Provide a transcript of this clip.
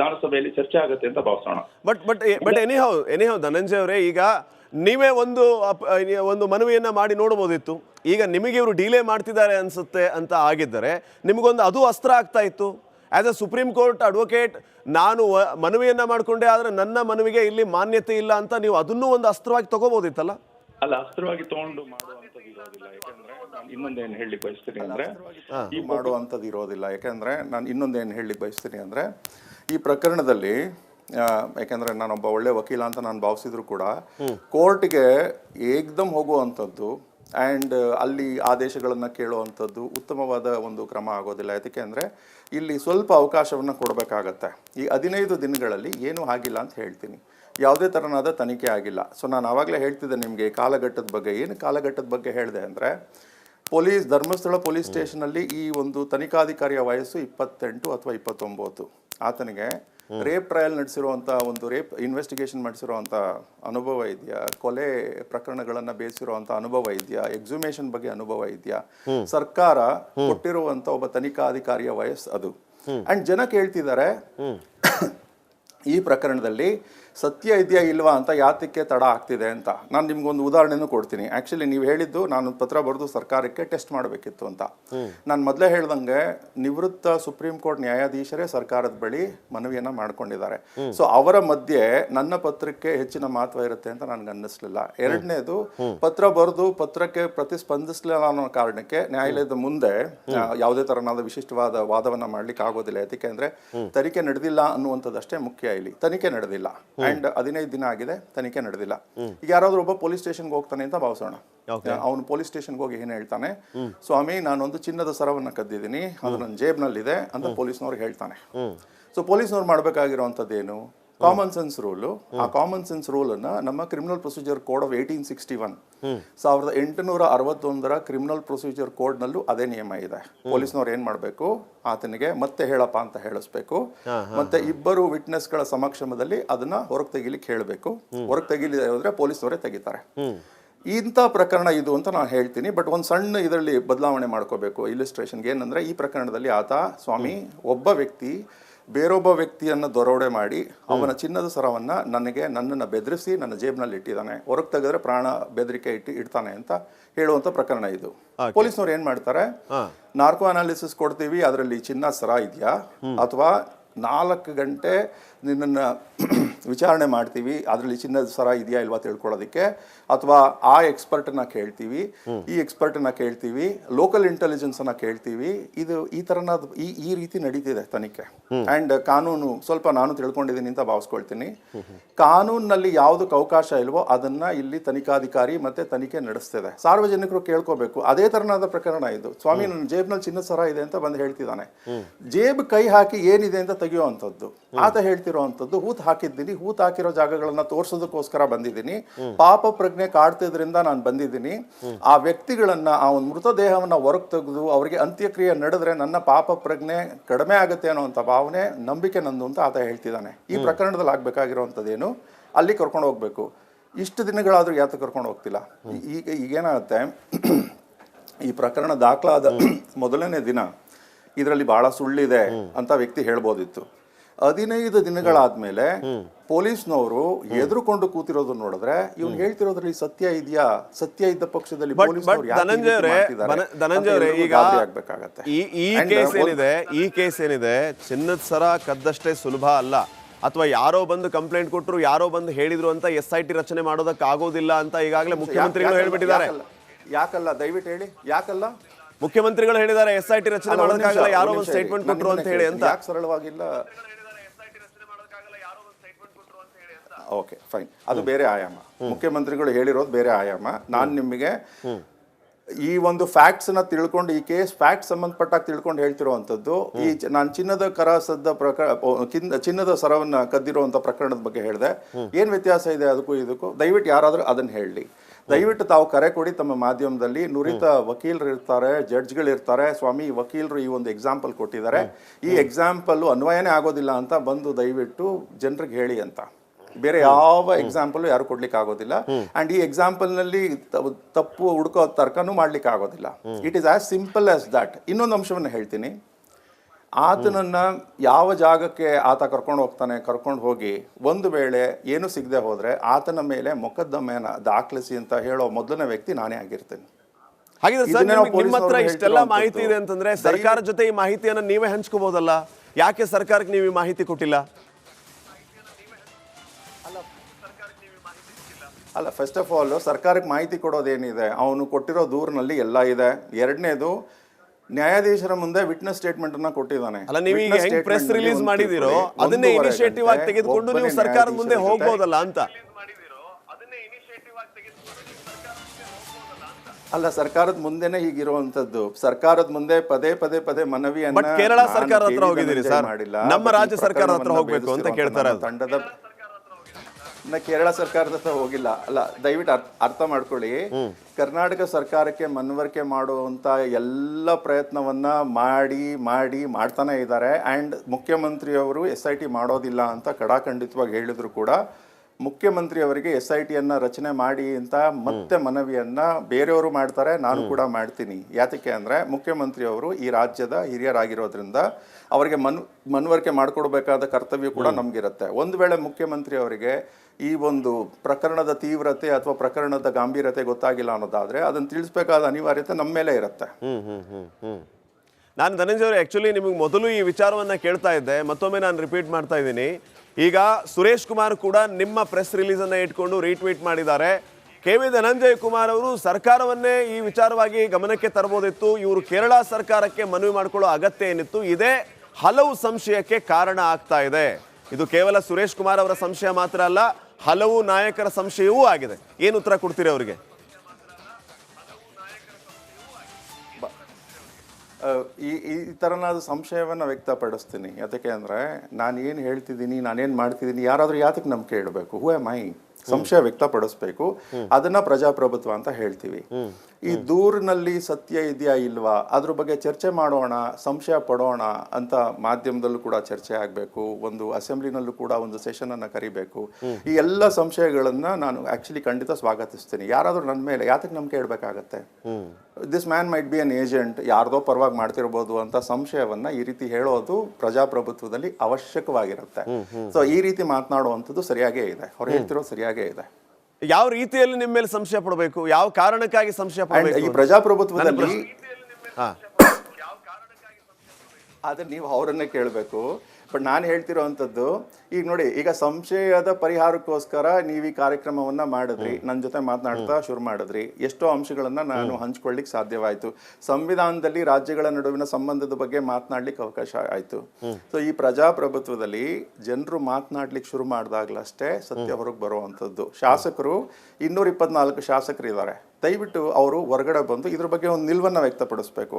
ವಿಧಾನಸಭೆಯಲ್ಲಿ ಚರ್ಚೆ ಆಗುತ್ತೆ ಅಂತ ಭಾವಿಸೋಣ. But but but anyhow anyhow Dhananjaya ಅವರೇ ಈಗ ನೀವೇ ಒಂದು ಒಂದು ಮನವಿಯನ್ನ ಮಾಡಿ ನೋಡಬಹುದಿತ್ತು. ಈಗ ನಿಮಗೆ ಇವರು ಡಿಲೇ ಮಾಡ್ತಿದ್ದಾರೆ ಅನ್ಸುತ್ತೆ ಅಂತ ಆಗಿದ್ದರೆ ನಿಮಗೊಂದು ಅದು ಅಸ್ತ್ರ ಆಗ್ತಾ ಇತ್ತು. As a supreme court advocate ನಾನು ಮನವಿಯನ್ನ ಮಾಡ್ಕೊಂಡೆ ಆದ್ರೆ ನನ್ನ ಮನವಿಗೆ ಇಲ್ಲಿ ಮಾನ್ಯತೆ ಇಲ್ಲ ಅಂತ ನೀವು ಅದನ್ನೂ ಒಂದು ಅಸ್ತ್ರವಾಗಿ ತಗೋಬೋದಿತ್ತಲ್ಲ ಅಲ್ಲ ಅಸ್ತ್ರವಾಗಿ ತಗೊಂಡು ಮಾಡುವಂತದ್ದು ಇರೋದಿಲ್ಲ. ಯಾಕಂದ್ರೆ ನಾನು ಇನ್ನೊಂದೇನು ಹೇಳಲಿಕ್ಕೆ ಬಯಸ್ತೀನಿ ಅಂದ್ರೆ ಈ ಮಾಡುವಂಥದ್ದು ಇರೋದಿಲ್ಲ. ಯಾಕಂದ್ರೆ ನಾನು ಇನ್ನೊಂದೇನು ಹೇಳಲಿಕ್ಕೆ ಬಯಸ್ತೀನಿ ಅಂದರೆ ಈ ಪ್ರಕರಣದಲ್ಲಿ ಯಾಕೆಂದ್ರೆ ನಾನೊಬ್ಬ ಒಳ್ಳೆ ವಕೀಲ ಅಂತ ನಾನು ಭಾವಿಸಿದ್ರು ಕೂಡ ಕೋರ್ಟ್ಗೆ ಏಕ್ದಮ್ ಹೋಗುವಂಥದ್ದು ಆ್ಯಂಡ್ ಅಲ್ಲಿ ಆದೇಶಗಳನ್ನು ಕೇಳುವಂಥದ್ದು ಉತ್ತಮವಾದ ಒಂದು ಕ್ರಮ ಆಗೋದಿಲ್ಲ. ಯಾಕೆ ಅಂದರೆ ಇಲ್ಲಿ ಸ್ವಲ್ಪ ಅವಕಾಶವನ್ನು ಕೊಡಬೇಕಾಗತ್ತೆ. ಈ ಹದಿನೈದು ದಿನಗಳಲ್ಲಿ ಏನೂ ಆಗಿಲ್ಲ ಅಂತ ಹೇಳ್ತೀನಿ. ಯಾವುದೇ ಥರನಾದ ತನಿಖೆ ಆಗಿಲ್ಲ. ಸೊ ನಾನು ಆವಾಗಲೇ ಹೇಳ್ತಿದ್ದೆ ನಿಮಗೆ ಕಾಲಘಟ್ಟದ ಬಗ್ಗೆ. ಏನು ಕಾಲಘಟ್ಟದ ಬಗ್ಗೆ ಹೇಳಿದೆ ಅಂದರೆ ಪೊಲೀಸ್ ಧರ್ಮಸ್ಥಳ ಪೊಲೀಸ್ ಸ್ಟೇಷನಲ್ಲಿ ಈ ಒಂದು ತನಿಖಾಧಿಕಾರಿಯ ವಯಸ್ಸು ಇಪ್ಪತ್ತೆಂಟು ಅಥವಾ ಇಪ್ಪತ್ತೊಂಬತ್ತು. ಆತನಿಗೆ ರೇಪ್ ಟ್ರಯಲ್ ನಡೆಸಿರುವಂಥ ಒಂದು ರೇಪ್ ಇನ್ವೆಸ್ಟಿಗೇಷನ್ ಮಾಡಿಸಿರುವಂಥ ಅನುಭವ ಇದೆಯಾ? ಕೊಲೆ ಪ್ರಕರಣಗಳನ್ನು ಬೇಯಿಸಿರುವಂಥ ಅನುಭವ ಇದೆಯಾ? ಎಕ್ಸುಮೇಷನ್ ಬಗ್ಗೆ ಅನುಭವ ಇದೆಯಾ? ಸರ್ಕಾರ ಕೊಟ್ಟಿರುವಂಥ ಒಬ್ಬ ತನಿಖಾಧಿಕಾರಿಯ ವಯಸ್ಸು ಅದು. ಅಂಡ್ ಜನ ಕೇಳ್ತಿದ್ದಾರೆ ಈ ಪ್ರಕರಣದಲ್ಲಿ ಸತ್ಯ ಇದೆಯಾ ಇಲ್ವಾ ಅಂತ ಯಾತಕ್ಕೆ ತಡ ಆಗ್ತಿದೆ ಅಂತ. ನಾನು ನಿಮ್ಗೊಂದು ಉದಾಹರಣೆನೂ ಕೊಡ್ತೀನಿ. ಆ್ಯಕ್ಚುಲಿ ನೀವು ಹೇಳಿದ್ದು ನಾನು ಪತ್ರ ಬರೆದು ಸರ್ಕಾರಕ್ಕೆ ಟೆಸ್ಟ್ ಮಾಡಬೇಕಿತ್ತು ಅಂತ. ನಾನು ಮೊದಲೇ ಹೇಳ್ದಂಗೆ ನಿವೃತ್ತ ಸುಪ್ರೀಂ ಕೋರ್ಟ್ ನ್ಯಾಯಾಧೀಶರೇ ಸರ್ಕಾರದ ಬಳಿ ಮನವಿಯನ್ನ ಮಾಡ್ಕೊಂಡಿದ್ದಾರೆ. ಸೊ ಅವರ ಮಧ್ಯೆ ನನ್ನ ಪತ್ರಕ್ಕೆ ಹೆಚ್ಚಿನ ಮಹತ್ವ ಇರುತ್ತೆ ಅಂತ ನನಗೆ ಅನ್ನಿಸ್ಲಿಲ್ಲ. ಎರಡನೇದು ಪತ್ರ ಬರೆದು ಪತ್ರಕ್ಕೆ ಪ್ರತಿಸ್ಪಂದಿಸಲಿಲ್ಲ ಅನ್ನೋ ಕಾರಣಕ್ಕೆ ನ್ಯಾಯಾಲಯದ ಮುಂದೆ ಯಾವುದೇ ತರನಾದ ವಿಶಿಷ್ಟವಾದ ವಾದವನ್ನ ಮಾಡ್ಲಿಕ್ಕೆ ಆಗೋದಿಲ್ಲ ಯಾಕೆಂದ್ರೆ ತನಿಖೆ ನಡೆದಿಲ್ಲ ಅನ್ನುವಂಥದ್ದಷ್ಟೇ ಮುಖ್ಯ. ಇಲ್ಲಿ ತನಿಖೆ ನಡೆದಿಲ್ಲ. ಅಂಡ್ ಹದಿನೈದು ದಿನ ಆಗಿದೆ ತನಿಖೆ ನಡೆದಿಲ್ಲ. ಈಗ ಯಾರಾದ್ರೂ ಒಬ್ಬ ಪೊಲೀಸ್ ಸ್ಟೇಷನ್ಗೆ ಹೋಗ್ತಾನೆ ಅಂತ ಭಾವಿಸೋಣ. ಅವನು ಪೊಲೀಸ್ ಸ್ಟೇಷನ್ಗೆ ಹೋಗಿ ಏನ್ ಹೇಳ್ತಾನೆ? ಸ್ವಾಮಿ ನಾನೊಂದು ಚಿನ್ನದ ಸರವನ್ನ ಕದ್ದಿದ್ದೀನಿ. ಅದು ನನ್ನ ಜೇಬ್ನಲ್ಲಿದೆ ಅಂತ ಪೊಲೀಸ್ನವ್ರಿಗೆ ಹೇಳ್ತಾನೆ. ಸೊ ಪೊಲೀಸ್ನವ್ರು ಮಾಡ್ಬೇಕಾಗಿರೋ ಏನು ಕಾಮನ್ ಸೆನ್ಸ್ ರೂಲು ಆ ಕಾಮನ್ ಸೆನ್ಸ್ ರೂಲ್ ಅನ್ನ ನಮ್ಮ criminal procedure code of eighteen sixty one ಸಾವಿರದ ಎಂಟುನೂರ ಅರವತ್ತೊಂದರ ಕ್ರಿಮಿನಲ್ ಪ್ರೊಸೀಜರ್ ಕೋಡ್ ನಲ್ಲೂ ಅದೇ ನಿಯಮ ಇದೆ. ಪೊಲೀಸ್ನವ್ರು ಏನ್ ಮಾಡಬೇಕು? ಆತನಿಗೆ ಮತ್ತೆ ಹೇಳಪ್ಪ ಅಂತ ಹೇಳಿಸ್ಬೇಕು. ಮತ್ತೆ ಇಬ್ಬರು ವಿಟ್ನೆಸ್ಗಳ ಸಮಕ್ಷಮದಲ್ಲಿ ಅದನ್ನ ಹೊರಗ್ ತೆಗಿಲಿಕ್ಕೆ ಹೇಳಬೇಕು. ಹೊರಗ್ ತೆಗಿಲಿ ಹೋದ್ರೆ ಪೊಲೀಸ್ನವರೇ ತೆಗಿತಾರೆ. ಇಂಥ ಪ್ರಕರಣ ಇದು ಅಂತ ನಾನು ಹೇಳ್ತೀನಿ. ಬಟ್ ಒಂದು ಸಣ್ಣ ಇದರಲ್ಲಿ ಬದಲಾವಣೆ ಮಾಡ್ಕೋಬೇಕು. ಇಲಿಸ್ಟ್ರೇಷನ್ಗೆ ಏನಂದ್ರೆ ಈ ಪ್ರಕರಣದಲ್ಲಿ ಆತ ಸ್ವಾಮಿ ಒಬ್ಬ ವ್ಯಕ್ತಿ ಬೇರೊಬ್ಬ ವ್ಯಕ್ತಿಯನ್ನು ದೊರೋಡೆ ಮಾಡಿ ಅವನ ಚಿನ್ನದ ಸರವನ್ನ ನನಗೆ ನನ್ನನ್ನು ಬೆದರಿಸಿ ನನ್ನ ಜೇಬ್ನಲ್ಲಿ ಇಟ್ಟಿದ್ದಾನೆ ಹೊರಗೆ ತೆಗೆದ್ರೆ ಪ್ರಾಣ ಬೆದರಿಕೆ ಇಟ್ಟು ಇಡ್ತಾನೆ ಅಂತ ಹೇಳುವಂಥ ಪ್ರಕರಣ ಇದು. ಪೊಲೀಸ್ನವ್ರು ಏನು ಮಾಡ್ತಾರೆ? ನಾರ್ಕೋ ಅನಾಲಿಸಿಸ್ ಕೊಡ್ತೀವಿ ಅದರಲ್ಲಿ ಚಿನ್ನ ಸರ ಇದೆಯಾ ಅಥವಾ ನಾಲ್ಕು ಗಂಟೆ ನಿನ್ನನ್ನು ವಿಚಾರಣೆ ಮಾಡ್ತೀವಿ. ಅದರಲ್ಲಿ ಚಿನ್ನದ ಸರ ಇದೆಯಾ ಇಲ್ವಾ ತಿಳ್ಕೊಳ್ಳೋದಕ್ಕೆ. ಅಥವಾ ಆ ಎಕ್ಸ್ಪರ್ಟನ್ನ ಕೇಳ್ತೀವಿ. ಈ ಎಕ್ಸ್ಪರ್ಟನ್ನ ಕೇಳ್ತೀವಿ. ಲೋಕಲ್ ಇಂಟೆಲಿಜೆನ್ಸನ್ನು ಕೇಳ್ತೀವಿ. ಇದು ಈ ಥರನಾದ ಈ ಈ ರೀತಿ ನಡೀತಿದೆ ತನಿಖೆ. ಆ್ಯಂಡ್ ಕಾನೂನು ಸ್ವಲ್ಪ ನಾನು ತಿಳ್ಕೊಂಡಿದ್ದೀನಿ ಅಂತ ಭಾವಿಸ್ಕೊಳ್ತೀನಿ. ಕಾನೂನಿನಲ್ಲಿ ಯಾವುದಕ್ಕೆ ಅವಕಾಶ ಇಲ್ವೋ ಅದನ್ನ ಇಲ್ಲಿ ತನಿಖಾಧಿಕಾರಿ ಮತ್ತೆ ತನಿಖೆ ನಡೆಸ್ತಿದೆ. ಸಾರ್ವಜನಿಕರು ಕೇಳ್ಕೋಬೇಕು. ಅದೇ ತರನಾದ ಪ್ರಕರಣ ಇದು. ಸ್ವಾಮಿ, ನನ್ನ ಜೇಬ್ನಲ್ಲಿ ಚಿನ್ನದ ಸರ ಇದೆ ಅಂತ ಬಂದು ಹೇಳ್ತಿದ್ದಾನೆ. ಜೇಬ್ ಕೈ ಹಾಕಿ ಏನಿದೆ ಅಂತ ತೆಗೆಯುವಂಥದ್ದು ಆತ ಹೇಳ್ತಿರೋವಂಥದ್ದು ಹೂತ್ ಹಾಕಿದ್ದೀನಿ ಹೂತ್ ಹಾಕಿರೋ ಜಾಗಗಳನ್ನ ತೋರಿಸೋದಕ್ಕೋಸ್ಕರ ಬಂದಿದ್ದೀನಿ. ಪಾಪ ಪ್ರಜ್ಞೆ ಕಾಡ್ತಿದ್ರಿಂದ ನಾನು ಬಂದಿದ್ದೀನಿ. ಆ ವ್ಯಕ್ತಿಗಳನ್ನ ಆ ಒಂದು ಮೃತದೇಹವನ್ನ ಹೊರಗೆ ತೆಗೆದು ಅವರಿಗೆ ಅಂತ್ಯಕ್ರಿಯೆ ನಡೆದ್ರೆ ನನ್ನ ಪಾಪ ಪ್ರಜ್ಞೆ ಕಡಿಮೆ ಆಗುತ್ತೆ ಅನ್ನೋಂಥ ಭಾವನೆ ನಂಬಿಕೆ ನಂದು ಅಂತ ಆತ ಹೇಳ್ತಿದ್ದಾನೆ. ಈ ಪ್ರಕರಣದಲ್ಲಿ ಆಗ್ಬೇಕಾಗಿರುವಂಥದ್ದೇನು ಅಲ್ಲಿ ಕರ್ಕೊಂಡು ಹೋಗ್ಬೇಕು. ಇಷ್ಟು ದಿನಗಳಾದ್ರೂ ಯಾತ ಕರ್ಕೊಂಡು ಹೋಗ್ತಿಲ್ಲ. ಈಗ ಈಗೇನಾಗುತ್ತೆ ಈ ಪ್ರಕರಣ ದಾಖಲಾದ ಮೊದಲನೇ ದಿನ ಇದರಲ್ಲಿ ಬಹಳ ಸುಳ್ಳಿದೆ ಅಂತ ವ್ಯಕ್ತಿ ಹೇಳ್ಬೋದಿತ್ತು. ಹದಿನೈದು ದಿನಗಳಾದ್ಮೇಲೆ ಪೊಲೀಸ್ನವರು ಎದುರುಕೊಂಡು ಕೂತಿರೋದನ್ನ ನೋಡಿದ್ರೆ ಇವ್ನು ಹೇಳ್ತಿರೋದ್ರಲ್ಲಿ ಸತ್ಯ ಇದೆಯಾ? ಸತ್ಯ ಇದ್ದ ಪಕ್ಷದಲ್ಲಿ ಈ ಕೇಸ್ ಏನಿದೆ? ಈ ಕೇಸ್ ಏನಿದೆ? ಚಿನ್ನದ ಸರ ಕದ್ದಷ್ಟೇ ಸುಲಭ ಅಲ್ಲ. ಅಥವಾ ಯಾರೋ ಬಂದು ಕಂಪ್ಲೇಂಟ್ ಕೊಟ್ಟರು ಯಾರೋ ಬಂದು ಹೇಳಿದ್ರು ಅಂತ ಎಸ್ ಐ ಟಿ ರಚನೆ ಮಾಡೋದಕ್ಕೆ ಆಗೋದಿಲ್ಲ ಅಂತ ಈಗಾಗಲೇ ಮುಖ್ಯಮಂತ್ರಿಗಳು ಹೇಳ್ಬಿಟ್ಟಿದ್ದಾರೆ? ಯಾಕಲ್ಲ? ದಯವಿಟ್ಟು ಹೇಳಿ. ಯಾಕಲ್ಲ? ಮುಖ್ಯಮಂತ್ರಿಗಳು ಹೇಳಿದ್ದಾರೆ ಎಸ್ ಐ ಟಿ ರಚನೆ ಮಾಡೋದಕ್ಕಾಗಲ್ಲ ಯಾರೋ ಒಂದು ಸ್ಟೇಟ್ಮೆಂಟ್. ಕೊಟ್ಟರು ಅಂತ ಹೇಳಿ ಅಂತ. ಸರಳವಾಗಿಲ್ಲ? ಓಕೆ ಫೈನ್ ಅದು ಬೇರೆ ಆಯಾಮ. ಮುಖ್ಯಮಂತ್ರಿಗಳು ಹೇಳಿರೋದು ಬೇರೆ ಆಯಾಮ. ನಾನು ನಿಮಗೆ ಈ ಒಂದು ಫ್ಯಾಕ್ಟ್ಸ್ನ ತಿಳ್ಕೊಂಡು ಈ ಕೇಸ್ ಫ್ಯಾಕ್ಟ್ ಸಂಬಂಧಪಟ್ಟಾಗ ತಿಳ್ಕೊಂಡು ಹೇಳ್ತಿರುವಂತದ್ದು ಈ ನಾನು ಚಿನ್ನದ ಕರಸದ ಪ್ರಕರಣ ಚಿನ್ನದ ಸರವನ್ನ ಕದ್ದಿರುವಂತ ಪ್ರಕರಣದ ಬಗ್ಗೆ ಹೇಳಿದೆ. ಏನ್ ವ್ಯತ್ಯಾಸ ಇದೆ ಅದಕ್ಕೂ ಇದಕ್ಕೂ? ದಯವಿಟ್ಟು ಯಾರಾದ್ರೂ ಅದನ್ನ ಹೇಳಿ. ದಯವಿಟ್ಟು ತಾವು ಕರೆ ಕೊಡಿ ತಮ್ಮ ಮಾಧ್ಯಮದಲ್ಲಿ. ನುರಿತ ವಕೀಲರು ಇರ್ತಾರೆ ಜಡ್ಜ್ಗಳು ಇರ್ತಾರೆ. ಸ್ವಾಮಿ ವಕೀಲರು ಈ ಒಂದು ಎಕ್ಸಾಂಪಲ್ ಕೊಟ್ಟಿದ್ದಾರೆ. ಈ ಎಕ್ಸಾಂಪಲ್ ಅನ್ವಯನೇ ಆಗೋದಿಲ್ಲ ಅಂತ ಬಂದು ದಯವಿಟ್ಟು ಜನರಿಗೆ ಹೇಳಿ ಅಂತ. ಬೇರೆ ಯಾವ ಎಕ್ಸಾಂಪಲ್ ಯಾರು ಕೊಡ್ಲಿಕ್ಕೆ ಆಗೋದಿಲ್ಲ. ಅಂಡ್ ಈ ಎಕ್ಸಾಂಪಲ್ನಲ್ಲಿ ತಪ್ಪು ಹುಡುಕೋ ತರ್ಕನೂ ಮಾಡ್ಲಿಕ್ಕೆ ಆಗೋದಿಲ್ಲ. It is as simple as that ಇನ್ನೊಂದು ಅಂಶವನ್ನು ಹೇಳ್ತೀನಿ. ಆತನನ್ನ ಯಾವ ಜಾಗಕ್ಕೆ ಆತ ಕರ್ಕೊಂಡು ಹೋಗ್ತಾನೆ ಕರ್ಕೊಂಡು ಹೋಗಿ ಒಂದು ವೇಳೆ ಏನು ಸಿಗದೆ ಹೋದ್ರೆ ಆತನ ಮೇಲೆ ಮೊಕದ್ದಮೆಯನ್ನ ದಾಖಲಿಸಿ ಅಂತ ಹೇಳೋ ಮೊದಲನೇ ವ್ಯಕ್ತಿ ನಾನೇ ಆಗಿರ್ತೇನೆ. ಹಾಗಿದ್ರೆ ಸರ್ ಇದನ್ನೇ ನಿಮ್ಮ ಹತ್ರ ಇಷ್ಟೆಲ್ಲ ಮಾಹಿತಿ ಇದೆ ಅಂತಂದ್ರೆ ಸರ್ಕಾರ ಜೊತೆ ಈ ಮಾಹಿತಿಯನ್ನ ನೀವೇ ಹಂಚ್ಕೋಬಹುದಲ್ಲ ಯಾಕೆ ಸರ್ಕಾರಕ್ಕೆ ನೀವು ಈ ಮಾಹಿತಿ ಕೊಟ್ಟಿಲ್ಲ? ಅಲ್ಲ ಫಸ್ಟ್ ಆಫ್ ಆಲ್ ಸರ್ಕಾರಕ್ಕೆ ಮಾಹಿತಿ ಕೊಡೋದೇನಿದೆ? ಅವನು ಕೊಟ್ಟಿರೋ ದೂರಿನಲ್ಲಿ ಎಲ್ಲ ಇದೆ. ಎರಡನೇದು ನ್ಯಾಯಾಧೀಶರ ಮುಂದೆ ವಿಟ್ನೆಸ್ ಸ್ಟೇಟ್ಮೆಂಟ್ ಅನ್ನ ಕೊಟ್ಟಿದ್ದಾನೆ. ಅಲ್ಲ ನೀವು ಈಗ ಹೆಂಗ್ ಪ್ರೆಸ್ ರಿಲೀಸ್ ಮಾಡಿದಿರೋ. ಅದನ್ನೇ ಇನಿಷಿಯೇಟಿವ್ ಆಗಿ ತೆಗೆದುಕೊಂಡು ನೀವು ಸರ್ಕಾರದ ಮುಂದೆ ಹೋಗ್ಬೋದಲ್ಲ ಅಂತ. ಅಲ್ಲ ಸರ್ಕಾರದ ಮುಂದೆನೆ ಹೀಗಿರುವಂತದ್ದು ಸರ್ಕಾರದ ಮುಂದೆ ಪದೇ ಪದೇ ಪದೇ ಮನವಿಯನ್ನ ಬಟ್ ಕೇರಳ ಸರ್ಕಾರ ಹತ್ರ ಹೋಗಿದ್ದೀರಿ ಸರ್. ಮಾಡಿಲ್ಲ. ನಮ್ಮ ರಾಜ್ಯ ಸರ್ಕಾರ ಹತ್ರ ಹೋಗ್ಬೇಕು ಅಂತ ಕೇಳ್ತಾರೆ ತಂಡದ ನಾ ಕೇರಳ ಸರ್ಕಾರದ ಹತ್ರ ಹೋಗಿಲ್ಲ. ಅಲ್ಲ ದಯವಿಟ್ಟು ಅರ್ಥ- ಅರ್ಥ ಮಾಡ್ಕೊಳ್ಳಿ. ಕರ್ನಾಟಕ ಸರ್ಕಾರಕ್ಕೆ ಮನವರಿಕೆ ಮಾಡುವಂತ ಎಲ್ಲ ಪ್ರಯತ್ನವನ್ನ ಮಾಡಿ ಮಾಡಿ ಮಾಡ್ತಾನೆ ಇದ್ದಾರೆ. ಅಂಡ್ ಮುಖ್ಯಮಂತ್ರಿಯವರು ಎಸ್ ಐ ಟಿ ಮಾಡೋದಿಲ್ಲ ಅಂತ ಕಡಾಖಂಡಿತವಾಗಿ ಹೇಳಿದ್ರು ಕೂಡ. ಮುಖ್ಯಮಂತ್ರಿ ಅವರಿಗೆ ಎಸ್ ಐ ಟಿಯನ್ನ ರಚನೆ ಮಾಡಿ ಅಂತ ಮತ್ತೆ ಮನವಿಯನ್ನ ಬೇರೆಯವರು ಮಾಡ್ತಾರೆ ನಾನು ಕೂಡ ಮಾಡ್ತೀನಿ. ಯಾತಕ್ಕೆ ಅಂದ್ರೆ ಮುಖ್ಯಮಂತ್ರಿಯವರು ಈ ರಾಜ್ಯದ ಹಿರಿಯರಾಗಿರೋದ್ರಿಂದ ಅವರಿಗೆ ಮನ್ ಮನವರಿಕೆ ಮಾಡಿಕೊಡ್ಬೇಕಾದ ಕರ್ತವ್ಯ ಕೂಡ ನಮಗಿರುತ್ತೆ. ಒಂದು ವೇಳೆ ಮುಖ್ಯಮಂತ್ರಿ ಅವರಿಗೆ ಈ ಒಂದು ಪ್ರಕರಣದ ತೀವ್ರತೆ ಅಥವಾ ಪ್ರಕರಣದ ಗಾಂಭೀರ್ಯತೆ ಗೊತ್ತಾಗಿಲ್ಲ ಅನ್ನೋದಾದ್ರೆ ಅದನ್ನು ತಿಳಿಸ್ಬೇಕಾದ ಅನಿವಾರ್ಯತೆ ನಮ್ಮ ಮೇಲೆ ಇರುತ್ತೆ. ನಾನು ಧನಂಜಯ ಅವರು ಆ್ಯಕ್ಚುಲಿ ನಿಮಗೆ ಮೊದಲು ಈ ವಿಚಾರವನ್ನು ಕೇಳ್ತಾ ಇದ್ದೆ ಮತ್ತೊಮ್ಮೆ ನಾನು ರಿಪೀಟ್ ಮಾಡ್ತಾ ಇದ್ದೀನಿ. ಈಗ ಸುರೇಶ್ ಕುಮಾರ್ ಕೂಡ ನಿಮ್ಮ ಪ್ರೆಸ್ ರಿಲೀಸ್ ಅನ್ನ ಇಟ್ಕೊಂಡು ರೀಟ್ವೀಟ್ ಮಾಡಿದ್ದಾರೆ. ಕೆ ವಿ ಧನಂಜಯ ಕುಮಾರ್ ಅವರು ಸರ್ಕಾರವನ್ನೇ ಈ ವಿಚಾರವಾಗಿ ಗಮನಕ್ಕೆ ತರಬಹುದಿತ್ತು ಇವರು ಕೇರಳ ಸರ್ಕಾರಕ್ಕೆ ಮನವಿ ಮಾಡಿಕೊಳ್ಳೋ ಅಗತ್ಯ ಏನಿತ್ತು? ಇದೇ ಹಲವು ಸಂಶಯಕ್ಕೆ ಕಾರಣ ಆಗ್ತಾ ಇದೆ. ಇದು ಕೇವಲ ಸುರೇಶ್ ಕುಮಾರ್ ಅವರ ಸಂಶಯ ಮಾತ್ರ ಅಲ್ಲ, ಹಲವು ನಾಯಕರ ಸಂಶಯವೂ ಆಗಿದೆ. ಏನು ಉತ್ತರ ಕೊಡ್ತೀರಿ ಅವರಿಗೆ? ಈ ಈ ಥರನಾದ ಸಂಶಯವನ್ನು ವ್ಯಕ್ತಪಡಿಸ್ತೀನಿ. ಯಾತಕ್ಕೆ ಅಂದರೆ ನಾನು ಏನು ಹೇಳ್ತಿದ್ದೀನಿ ನಾನೇನು ಮಾಡ್ತಿದ್ದೀನಿ ಯಾರಾದರೂ ಯಾತಕ್ಕೆ ನಂಬಿಕೆ ಇಡಬೇಕು ಹೂ ಎಂ ಐ ಸಂಶಯ ವ್ಯಕ್ತಪಡಿಸ್ಬೇಕು. ಅದನ್ನ ಪ್ರಜಾಪ್ರಭುತ್ವ ಅಂತ ಹೇಳ್ತೀವಿ. ಈ ದೂರಿನಲ್ಲಿ ಸತ್ಯ ಇದೆಯಾ ಇಲ್ವಾ? ಅದ್ರ ಬಗ್ಗೆ ಚರ್ಚೆ ಮಾಡೋಣ ಸಂಶಯ ಪಡೋಣ ಅಂತ ಮಾಧ್ಯಮದಲ್ಲೂ ಕೂಡ ಚರ್ಚೆ ಆಗಬೇಕು. ಒಂದು ಅಸೆಂಬ್ಲಿನಲ್ಲೂ ಕೂಡ ಒಂದು ಸೆಷನ್ ಅನ್ನ ಕರಿಬೇಕು. ಈ ಎಲ್ಲ ಸಂಶಯಗಳನ್ನ ನಾನು ಆಕ್ಚುಲಿ ಖಂಡಿತ ಸ್ವಾಗತಿಸ್ತೀನಿ. ಯಾರಾದರೂ ನನ್ನ ಮೇಲೆ ಯಾತಕ್ಕೆ ನಂಬಿಕೆ ಇಡಬೇಕಾಗತ್ತೆ this man might be an agent ಯಾರ್ದೋ ಪರವಾಗಿ ಮಾಡ್ತಿರ್ಬೋದು ಅಂತ ಸಂಶಯವನ್ನ ಈ ರೀತಿ ಹೇಳೋದು ಪ್ರಜಾಪ್ರಭುತ್ವದಲ್ಲಿ ಅವಶ್ಯಕವಾಗಿರುತ್ತೆ. ಸೊ ಈ ರೀತಿ ಮಾತನಾಡುವಂಥದ್ದು ಸರಿಯಾಗೇ ಇದೆ. ಅವ್ರು ಹೇಳ್ತಿರೋದು ಸರಿಯಾಗೇ ಇದೆ. ಯಾವ ರೀತಿಯಲ್ಲಿ ನಿಮ್ಮ ಮೇಲೆ ಸಂಶಯ ಪಡಬೇಕು? ಯಾವ ಕಾರಣಕ್ಕಾಗಿ ಸಂಶಯ ಪಡಬೇಕು ಈ ಪ್ರಜಾಪ್ರಭುತ್ವದಲ್ಲಿ ಆದ್ರೆ ನೀವು ಅವರನ್ನೇ ಕೇಳಬೇಕು. ಬಟ್ ನಾನು ಹೇಳ್ತಿರೋವಂಥದ್ದು ಈಗ ನೋಡಿ ಈಗ ಸಂಶಯದ ಪರಿಹಾರಕ್ಕೋಸ್ಕರ ನೀವು ಈ ಕಾರ್ಯಕ್ರಮವನ್ನ ಮಾಡಿದ್ರಿ ನನ್ನ ಜೊತೆ ಮಾತನಾಡ್ತಾ ಶುರು ಮಾಡಿದ್ರಿ ಎಷ್ಟೋ ಅಂಶಗಳನ್ನ ನಾನು ಹಂಚ್ಕೊಳ್ಳಿಕ್ಕೆ ಸಾಧ್ಯವಾಯಿತು. ಸಂವಿಧಾನದಲ್ಲಿ ರಾಜ್ಯಗಳ ನಡುವಿನ ಸಂಬಂಧದ ಬಗ್ಗೆ ಮಾತನಾಡ್ಲಿಕ್ಕೆ ಅವಕಾಶ ಆಯಿತು. ಸೊ ಈ ಪ್ರಜಾಪ್ರಭುತ್ವದಲ್ಲಿ ಜನರು ಮಾತನಾಡ್ಲಿಕ್ಕೆ ಶುರು ಮಾಡಿದಾಗ್ಲಷ್ಟೇ ಸತ್ಯ ಹೊರಗೆ ಬರುವಂಥದ್ದು. ಶಾಸಕರು ಇನ್ನೂರ ಇಪ್ಪತ್ನಾಲ್ಕು ಶಾಸಕರಿದ್ದಾರೆ. ದಯವಿಟ್ಟು ಅವರು ಹೊರಗಡೆ ಬಂದು ಇದ್ರ ಬಗ್ಗೆ ಒಂದು ನಿಲುವನ್ನು ವ್ಯಕ್ತಪಡಿಸ್ಬೇಕು.